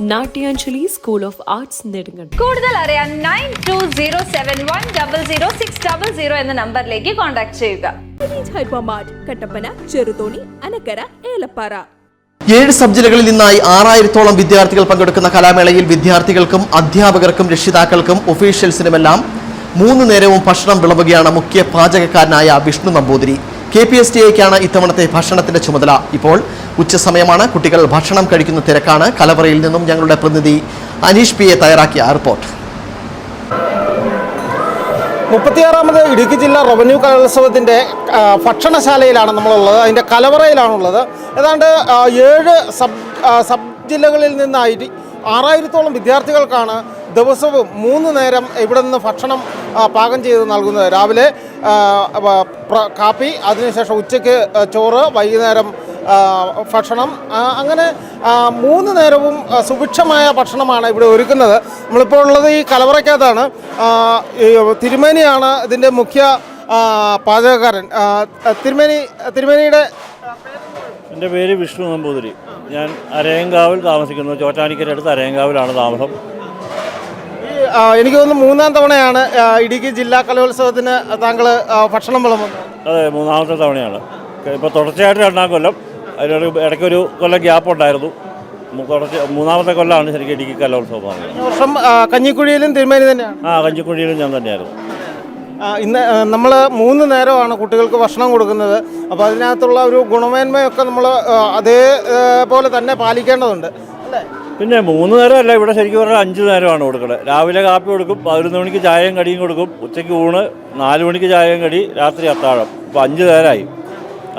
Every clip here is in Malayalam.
നാട്യാഞ്ജലി സ്കൂൾ ഓഫ് ആർട്സ് നെടുങ്ങൾ കൂടുതൽ അറിയാൻ nine two zero seven one double zero six double zero എന്ന നമ്പറിലേക്ക് കോൺടാക്ട് ചെയ്യുക. കട്ടപ്പന ചെറുതോണി അനക്കര ഏലപ്പാറ. ഏഴ് സബ് ജില്ലകളിൽ നിന്നായി ആറായിരത്തോളം വിദ്യാർത്ഥികൾ പങ്കെടുക്കുന്ന കലാമേളയിൽ വിദ്യാർത്ഥികൾക്കും അധ്യാപകർക്കും രക്ഷിതാക്കൾക്കും ഒഫീഷ്യൽസിനുമെല്ലാം മൂന്ന് നേരവും ഭക്ഷണം വിളവുകയാണ് മുഖ്യ പാചകക്കാരനായ Vishnu Namboothiri. K P S T എക്കാണ് ഇത്തവണത്തെ ഭക്ഷണത്തിന്റെ ചുമതല. ഇപ്പോൾ ഉച്ചസമയമാണ്. കുട്ടികൾ ഭക്ഷണം കഴിക്കുന്ന തിരക്കാണ്. കലവറയിൽ നിന്നും ഞങ്ങളുടെ പ്രതിനിധി അനീഷ് പി എ തയ്യാറാക്കിയ റിപ്പോർട്ട്. മുപ്പത്തിയാറാമത് ഇടുക്കി ജില്ലാ റവന്യൂ കലോത്സവത്തിന്റെ ഭക്ഷണശാലയിലാണ് നമ്മളുള്ളത്. അതിന്റെ കലവറയിലാണുള്ളത്. ഏതാണ്ട് ഏഴ് സബ് സബ് ജില്ലകളിൽ നിന്നായിട്ട് ആറായിരത്തോളം വിദ്യാർത്ഥികൾക്കാണ് ദിവസവും മൂന്ന് നേരം ഇവിടെ നിന്ന് ഭക്ഷണം പാകം ചെയ്ത് നൽകുന്നത്. രാവിലെ കാപ്പി അതിനുശേഷം ഉച്ചയ്ക്ക് ചോറ് വൈകുന്നേരം ഭക്ഷണം അങ്ങനെ മൂന്ന് നേരവും സുഭിക്ഷമായ ഭക്ഷണമാണ് ഇവിടെ ഒരുക്കുന്നത്. നമ്മളിപ്പോൾ ഉള്ളത് ഈ കലവറയ്ക്കകത്താണ്. തിരുമേനിയാണ് ഇതിന്റെ മുഖ്യ പാചകക്കാരൻ. തിരുമേനി തിരുമേനിയുടെ എന്റെ പേര് വിഷ്ണു നമ്പൂതിരി. ഞാൻ അരയങ്കാവിൽ താമസിക്കുന്നു. ചോറ്റാനിക്കരടുത്ത് അരയങ്കാവിലാണ് താമസം. എനിക്ക് തോന്നുന്നു മൂന്നാം തവണയാണ് ഇടുക്കി ജില്ലാ കലോത്സവത്തിന് താങ്കൾ ഭക്ഷണം വിളമ്പുന്നത്. അതെ മൂന്നാമത്തെ തവണയാണ്. ഇപ്പോൾ തുടർച്ചയായിട്ട് രണ്ടാം കൊല്ലം. അതിനൊരു ഇടയ്ക്കൊരു കൊല്ലം ഗ്യാപ്പ് ഉണ്ടായിരുന്നു മൂന്നാമത്തെ കൊല്ലമാണ് ശരിക്കും ഇടുക്കി കലോത്സവം വർഷം കഞ്ഞിക്കുഴിയിലും തിരുമേനി തന്നെയാണ്. ആ കഞ്ഞിക്കുഴിയിലും ഞാൻ തന്നെയായിരുന്നു. ഇന്ന് നമ്മൾ മൂന്ന് നേരമാണ് കുട്ടികൾക്ക് ഭക്ഷണം കൊടുക്കുന്നത്. അപ്പോൾ അതിനകത്തുള്ള ഒരു ഗുണമേന്മയൊക്കെ നമ്മൾ അതേപോലെ തന്നെ പാലിക്കേണ്ടതുണ്ട്. അല്ലേ? പിന്നെ മൂന്ന് നേരമല്ല ഇവിടെ ശരിക്കും പറഞ്ഞാൽ അഞ്ച് നേരമാണ് കൊടുക്കുന്നത് രാവിലെ കാപ്പി കൊടുക്കും പതിനൊന്ന് മണിക്ക് ചായയും കടിയും കൊടുക്കും ഉച്ചയ്ക്ക് ഊണ് നാല് മണിക്ക് ചായയും കടി രാത്രി അത്താഴം. അപ്പോൾ അഞ്ച് നേരമായി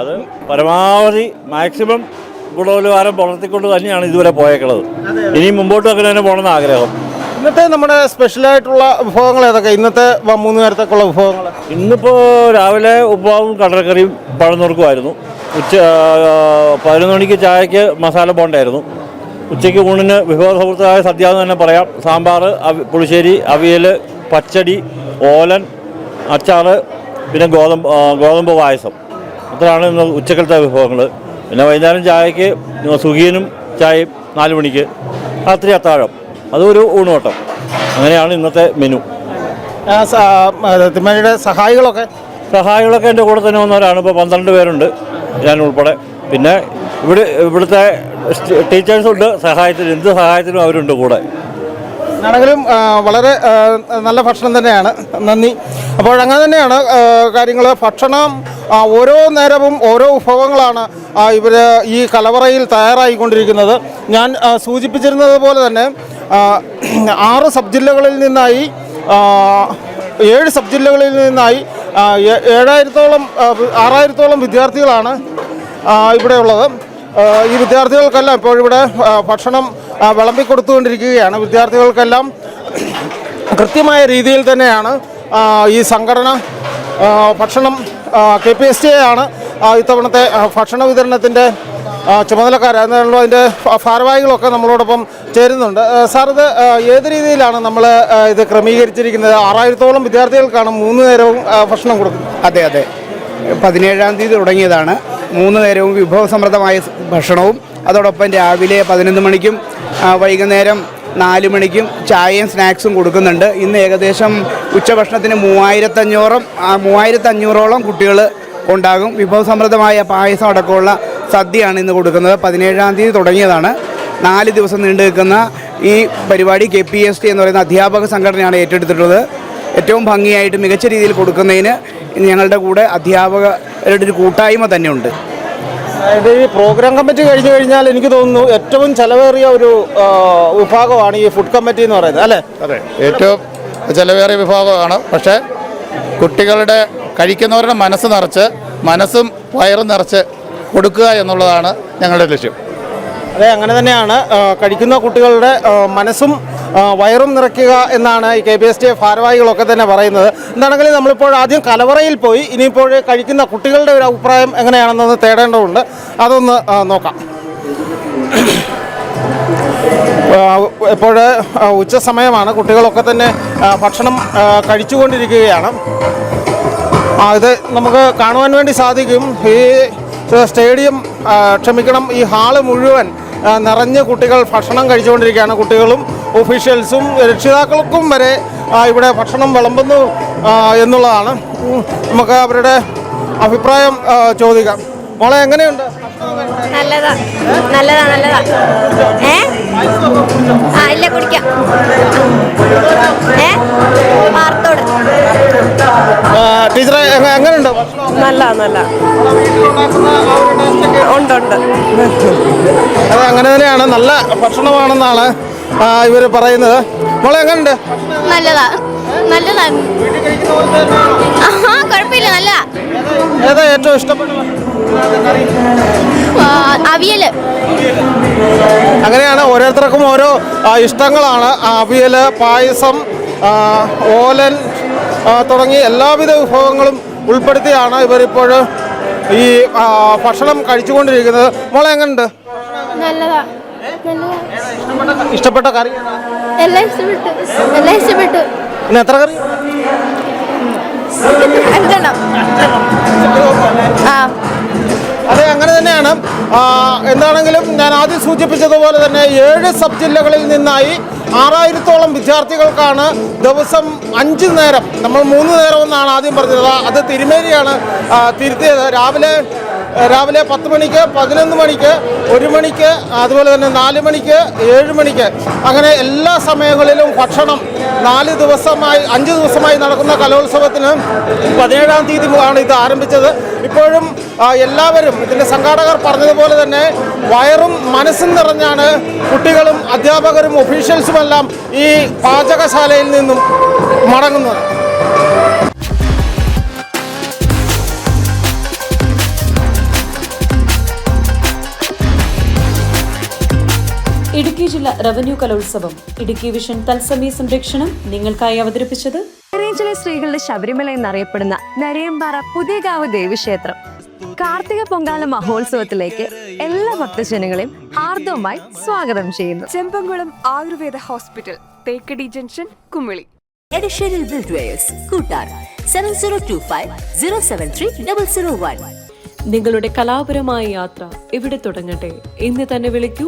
അത് പരമാവധി മാക്സിമം ഗുണനിലവാരം പുലർത്തിക്കൊണ്ട് തന്നെയാണ് ഇതുവരെ പോയേക്കുന്നത് ഇനി മുമ്പോട്ട് അങ്ങനെ തന്നെ പോകണമെന്ന് ആഗ്രഹം. ഇന്നത്തെ നമ്മുടെ സ്പെഷ്യലായിട്ടുള്ള വിഭവങ്ങൾ ഏതൊക്കെ? ഇന്നത്തെ മൂന്ന് നേരത്തേക്കുള്ള വിഭവങ്ങൾ? ഇന്നിപ്പോൾ രാവിലെ ഉപ്പാവും കടലക്കറിയും പഴം നുറുക്കുമായിരുന്നു. ഉച്ച പതിനൊന്ന് മണിക്ക് ചായക്ക് മസാല ബോണ്ടായിരുന്നു. ഉച്ചയ്ക്ക് ഊണിന് വിഭവസമൃദ്ധമായ സദ്യ എന്ന് തന്നെ പറയാം. സാമ്പാർ പുളിശ്ശേരി അവിയൽ പച്ചടി ഓലൻ അച്ചാർ പിന്നെ ഗോതമ്പ് ഗോതമ്പ് പായസം. അത്രയാണ് ഇന്ന് ഉച്ചക്കലത്തെ വിഭവങ്ങൾ പിന്നെ വൈകുന്നേരം ചായക്ക് സുഖീനും ചായയും നാല് മണിക്ക്. രാത്രി അത്താഴം. അതൊരു ഊണോട്ടം അങ്ങനെയാണ് ഇന്നത്തെ മെനു. തിമ്മയുടെ സഹായികളൊക്കെ? സഹായികളൊക്കെ എന്റെ കൂടെ തന്നെ വന്നവരാണ്. ഇപ്പോൾ പന്ത്രണ്ട് പേരുണ്ട്. ഞാൻ ഉൾപ്പെടെ. പിന്നെ ഇവിടെ ഇവിടുത്തെ ടീച്ചേഴ്സുണ്ട് സഹായത്തിന് എന്ത് സഹായത്തിനും അവരുണ്ട് കൂടെ. ആണെങ്കിലും വളരെ നല്ല ഭക്ഷണം തന്നെയാണ്. നന്ദി. അപ്പോൾ അങ്ങനെ തന്നെയാണ് കാര്യങ്ങൾ. ഭക്ഷണം ഓരോ നേരവും ഓരോ വിഭവങ്ങളാണ് ഇവർ ഈ കലവറയിൽ തയ്യാറായിക്കൊണ്ടിരിക്കുന്നത്. ഞാൻ സൂചിപ്പിച്ചിരുന്നത് പോലെ തന്നെ ആറ് സബ് ജില്ലകളിൽ നിന്നായി ഏഴ് സബ് ജില്ലകളിൽ നിന്നായി ഏഴായിരത്തോളം ആറായിരത്തോളം വിദ്യാർത്ഥികളാണ് ഇവിടെയുള്ളത്. ഈ വിദ്യാർത്ഥികൾക്കെല്ലാം ഇപ്പോൾ ഇവിടെ ഭക്ഷണം വിളമ്പിക്കൊടുത്തുകൊണ്ടിരിക്കുകയാണ്. വിദ്യാർത്ഥികൾക്കെല്ലാം കൃത്യമായ രീതിയിൽ തന്നെയാണ് ഈ സംഘടന ഭക്ഷണം കെ പി എസ് ടി ആണ് ഇത്തവണത്തെ ഭക്ഷണ വിതരണത്തിന്റെ ചുമതലക്കാർ അതിനുള്ള അതിന്റെ ഭാരവാഹികളൊക്കെ നമ്മളോടൊപ്പം ചേരുന്നുണ്ട്. സാർ ഇത് ഏത് രീതിയിലാണ് നമ്മൾ ഇത് ക്രമീകരിച്ചിരിക്കുന്നത്? ആറായിരത്തോളം വിദ്യാർത്ഥികൾക്കാണ് മൂന്ന് നേരവും ഭക്ഷണം കൊടുക്കുന്നത്. അതെ അതെ. പതിനേഴാം തീയതി തുടങ്ങിയതാണ്. മൂന്ന് നേരവും വിഭവസമൃദ്ധമായ ഭക്ഷണവും. അതോടൊപ്പം രാവിലെ പതിനൊന്ന് മണിക്കും വൈകുന്നേരം നാല് മണിക്കും ചായയും സ്നാക്സും കൊടുക്കുന്നുണ്ട്. ഇന്ന് ഏകദേശം ഉച്ചഭക്ഷണത്തിന് മൂവായിരത്തഞ്ഞൂറും മൂവായിരത്തഞ്ഞൂറോളം കുട്ടികൾ ഉണ്ടാകും. വിഭവസമൃദ്ധമായ പായസം അടക്കമുള്ള സദ്യയാണ് ഇന്ന് കൊടുക്കുന്നത്. പതിനേഴാം തീയതി തുടങ്ങിയതാണ്. നാല് ദിവസം നീണ്ടു നിൽക്കുന്ന ഈ പരിപാടി കെ പി എസ് ടി എന്ന് പറയുന്ന അധ്യാപക സംഘടനയാണ് ഏറ്റെടുത്തിട്ടുള്ളത്. ഏറ്റവും ഭംഗിയായിട്ട് മികച്ച രീതിയിൽ കൊടുക്കുന്നതിന് ഞങ്ങളുടെ കൂടെ ഒരു കൂട്ടായ്മ തന്നെയുണ്ട്. അതായത് ഈ പ്രോഗ്രാം കമ്മിറ്റി കഴിഞ്ഞു കഴിഞ്ഞാൽ എനിക്ക് തോന്നുന്നു ഏറ്റവും ചെലവേറിയ ഒരു വിഭാഗമാണ് ഈ ഫുഡ് കമ്മിറ്റി എന്ന് പറയുന്നത് അല്ലേ? അതെ ഏറ്റവും ചെലവേറിയ വിഭാഗമാണ്. പക്ഷേ കുട്ടികളുടെ കഴിക്കുന്നവരുടെ മനസ്സ് നിറച്ച് മനസ്സും വയറും നിറച്ച് കൊടുക്കുക എന്നുള്ളതാണ് ഞങ്ങളുടെ ലക്ഷ്യം. അതെ അങ്ങനെ തന്നെയാണ് കഴിക്കുന്ന കുട്ടികളുടെ മനസ്സും വയറും നിറയ്ക്കുക എന്നാണ് ഈ കെ പി എസ് ടി ഭാരവാഹികളൊക്കെ തന്നെ പറയുന്നത്. എന്താണെങ്കിലും നമ്മളിപ്പോൾ ആദ്യം കലവറയിൽ പോയി ഇനിയിപ്പോൾ കഴിക്കുന്ന കുട്ടികളുടെ ഒരു അഭിപ്രായം എങ്ങനെയാണെന്നൊന്ന് തേടേണ്ടതുണ്ട്. അതൊന്ന് നോക്കാം. ഇപ്പോൾ ഉച്ച സമയമാണ് കുട്ടികളൊക്കെ തന്നെ ഭക്ഷണം കഴിച്ചുകൊണ്ടിരിക്കുകയാണ്. ഇത് നമുക്ക് കാണുവാൻ വേണ്ടി സാധിക്കും. ഈ സ്റ്റേഡിയം ക്ഷമിക്കണം ഈ ഹാൾ മുഴുവൻ നിറഞ്ഞ് കുട്ടികൾ ഭക്ഷണം കഴിച്ചുകൊണ്ടിരിക്കുകയാണ്. കുട്ടികളും ഒഫീഷ്യൽസും രക്ഷിതാക്കൾക്കും വരെ ഇവിടെ ഭക്ഷണം വിളമ്പുന്നു എന്നുള്ളതാണ്. നമുക്ക് അവരുടെ അഭിപ്രായം ചോദിക്കാം. മോളെ എങ്ങനെയുണ്ട്? നല്ലതാ. നല്ലതാ നല്ലതാ. ഏ? ആ ഇല്ല കുടിക്കാം. ഏ? പാർത്തോട്. ടീച്ചറെ എങ്ങനെയുണ്ട്? നല്ല നല്ല ഉണ്ട് ഉണ്ട് അത് അങ്ങനെ തന്നെയാണ്. നല്ല ഭക്ഷണമാണെന്നാണ് ഇവർ പറയുന്നത്. മോളെ എങ്ങനെയുണ്ട് നല്ലതാ. നല്ലതാണ് ആഹാ കുഴപ്പമില്ല നല്ല ഏതാ ഏറ്റവും ഇഷ്ടപ്പെട്ടത് അവിയൽ. അങ്ങനെയാണ്. ഓരോരുത്തർക്കും ഓരോ ഇഷ്ടങ്ങളാണ്. അവിയൽ പായസം ഓലൻ തുടങ്ങി എല്ലാവിധ വിഭവങ്ങളും ഉൾപ്പെടുത്തിയാണ് ഇവരിപ്പോൾ ഈ ഭക്ഷണം കഴിച്ചുകൊണ്ടിരിക്കുന്നത്. മോളെ എങ്ങനെയുണ്ട് നല്ലതാ. ഇഷ്ടപ്പെട്ട കറി? എല്ലാം ഇഷ്ടപ്പെട്ടു. എല്ലാം ഇഷ്ടപ്പെട്ടു. പിന്നെ എത്ര കറി? അഞ്ചെണ്ണം. ആ. അതെ അങ്ങനെ തന്നെയാണ്. എന്താണെങ്കിലും ഞാൻ ആദ്യം സൂചിപ്പിച്ചതുപോലെ തന്നെ ഏഴ് സബ് ജില്ലകളിൽ നിന്നായി ആറായിരത്തോളം വിദ്യാർത്ഥികൾക്കാണ് ദിവസം അഞ്ച് നേരം നമ്മൾ മൂന്ന് നേരം എന്നാണ് ആദ്യം പറഞ്ഞത്. അത് തിരുമേനിയാണ് തിരുത്തിയത്. രാവിലെ രാവിലെ പത്ത് മണിക്ക് പതിനൊന്ന് മണിക്ക് ഒരു മണിക്ക് അതുപോലെ തന്നെ നാല് മണിക്ക് ഏഴ് മണിക്ക്. അങ്ങനെ എല്ലാ സമയങ്ങളിലും ഭക്ഷണം നാല് ദിവസമായി അഞ്ച് ദിവസമായി നടക്കുന്ന കലോത്സവത്തിന് പതിനേഴാം തീയതി ആണ് ഇത് ആരംഭിച്ചത്. ഇപ്പോഴും എല്ലാവരും ഇതിന്റെ സംഘാടകർ പറഞ്ഞതുപോലെ തന്നെ വയറും മനസ്സും നിറഞ്ഞാണ് കുട്ടികളും അധ്യാപകരും ഒഫീഷ്യൽസുമെല്ലാം ഈ പാചകശാലയിൽ നിന്നും മടങ്ങുന്നത്. ഇടുക്കി ജില്ലാ റവന്യൂ കലോത്സവം ഇടുക്കി വിഷൻ തത്സമയ സംരക്ഷണം നിങ്ങൾക്കായി അവതരിപ്പിച്ചത് ഹൈറേഞ്ചിലെ സ്ത്രീകളുടെ ശബരിമല എന്നറിയപ്പെടുന്ന നരയമ്പാറ പുതിയകാവ് ദേവിക്ഷേത്രം. കാർത്തിക പൊങ്കാല മഹോത്സവത്തിലേക്ക് എല്ലാ ഭക്തജനങ്ങളെയും ഹാർദവുമായി സ്വാഗതം ചെയ്യുന്നു. Chembamkulam Ayurveda hospital Thekkady junction Kumily. Additional buildwares Koottar. Seven zero two five zero seven three double zero one നിങ്ങളുടെ കലാപരമായ യാത്ര ഇവിടെ തുടങ്ങട്ടെ. ഇന്ന് തന്നെ വിളിക്കൂ